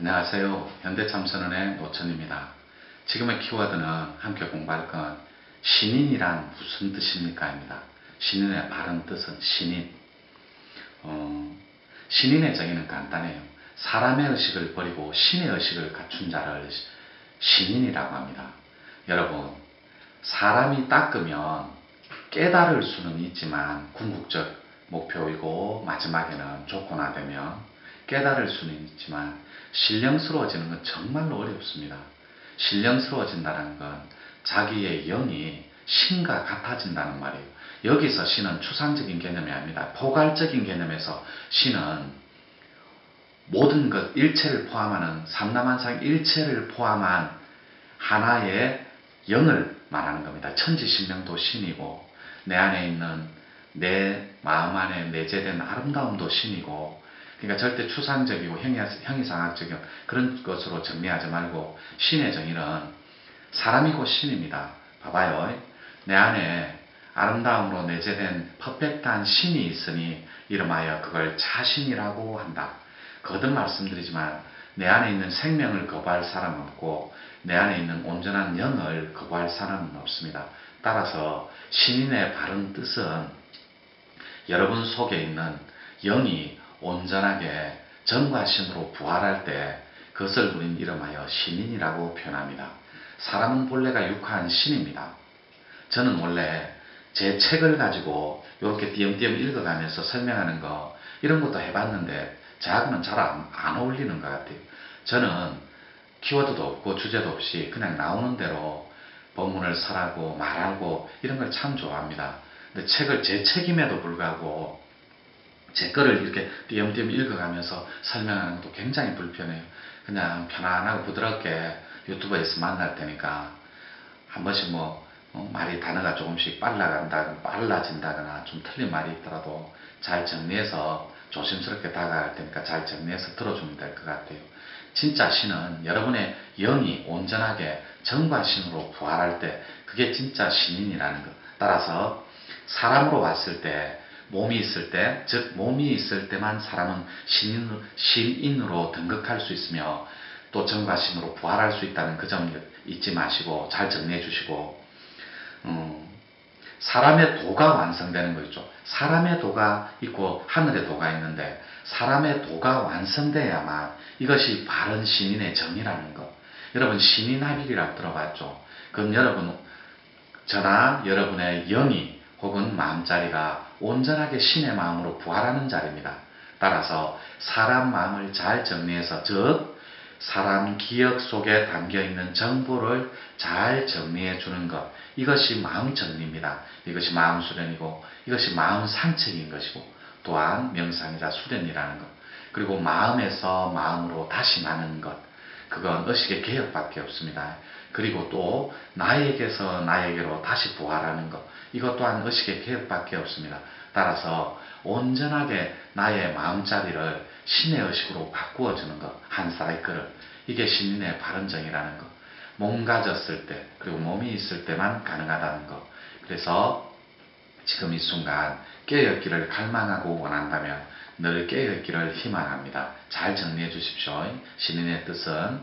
안녕하세요. 현대참선원의 노천입니다. 지금의 키워드는 함께 공부할 건 신인이란 무슨 뜻입니까? 입니다. 신인의 바른 뜻은 신인. 어, 신인의 정의는 간단해요. 사람의 의식을 버리고 신의 의식을 갖춘 자를 신인이라고 합니다. 여러분, 사람이 닦으면 깨달을 수는 있지만 궁극적 목표이고 마지막에는 조건화되면 깨달을 수는 있지만 신령스러워지는 건 정말로 어렵습니다. 신령스러워진다는 건 자기의 영이 신과 같아진다는 말이에요. 여기서 신은 추상적인 개념이 아닙니다. 포괄적인 개념에서 신은 모든 것, 일체를 포함하는 삼남한상 일체를 포함한 하나의 영을 말하는 겁니다. 천지신명도 신이고 내 안에 있는 내 마음 안에 내재된 아름다움도 신이고 그러니까 절대 추상적이고 형이상학적인 그런 것으로 정리하지 말고 신의 정의는 사람이고 신입니다. 봐봐요. 내 안에 아름다움으로 내재된 퍼펙트한 신이 있으니 이름하여 그걸 자신이라고 한다. 거듭 말씀드리지만 내 안에 있는 생명을 거부할 사람은 없고 내 안에 있는 온전한 영을 거부할 사람은 없습니다. 따라서 신인의 바른 뜻은 여러분 속에 있는 영이 온전하게 정과 신으로 부활할 때 그것을 우린 이름하여 신인이라고 표현합니다. 사람은 본래가 육한 신입니다. 저는 원래 제 책을 가지고 이렇게 띄엄띄엄 읽어가면서 설명하는 거 이런 것도 해봤는데 저하고는 잘안 어울리는 것 같아요. 저는 키워드도 없고 주제도 없이 그냥 나오는 대로 본문을 설하고 말하고 이런 걸 참 좋아합니다. 근데 책을 제 책임에도 불구하고 제 거를 이렇게 띄엄띄엄 읽어가면서 설명하는 것도 굉장히 불편해요. 그냥 편안하고 부드럽게 유튜브에서 만날 테니까 한 번씩 뭐 어, 말이 단어가 조금씩 빨라간다거나 빨라진다거나 좀 틀린 말이 있더라도 잘 정리해서 조심스럽게 다가갈 테니까 잘 정리해서 들어주면 될 것 같아요. 진짜 신은 여러분의 영이 온전하게 정과 신으로 부활할 때 그게 진짜 신인이라는 것. 따라서 사람으로 봤을 때 몸이 있을 때, 즉 몸이 있을 때만 사람은 신인, 신인으로 등극할 수 있으며 또 정과 신으로 부활할 수 있다는 그 점 잊지 마시고 잘 정리해 주시고 음, 사람의 도가 완성되는 거 있죠. 사람의 도가 있고 하늘의 도가 있는데 사람의 도가 완성돼야만 이것이 바른 신인의 정의라는 것. 여러분 신인합일이라고 들어봤죠. 그럼 여러분 저나 여러분의 영이 혹은 마음자리가 온전하게 신의 마음으로 부활하는 자리입니다. 따라서 사람 마음을 잘 정리해서 즉 사람 기억 속에 담겨 있는 정보를 잘 정리해 주는 것. 이것이 마음 정리입니다. 이것이 마음 수련이고 이것이 마음 산책인 것이고 또한 명상이자 수련이라는 것. 그리고 마음에서 마음으로 다시 나는 것. 그건 의식의 개혁밖에 없습니다. 그리고 또 나에게서 나에게로 다시 부활하는 것. 이것 또한 의식의 개혁밖에 없습니다. 따라서 온전하게 나의 마음자리를 신의 의식으로 바꾸어 주는 것, 한 사이클을. 이게 신인의 바른정이라는 것. 몸 가졌을 때, 그리고 몸이 있을 때만 가능하다는 것. 그래서 지금 이 순간 깨어있기를 갈망하고 원한다면 늘 깨어있기를 희망합니다. 잘 정리해 주십시오. 신인의 뜻은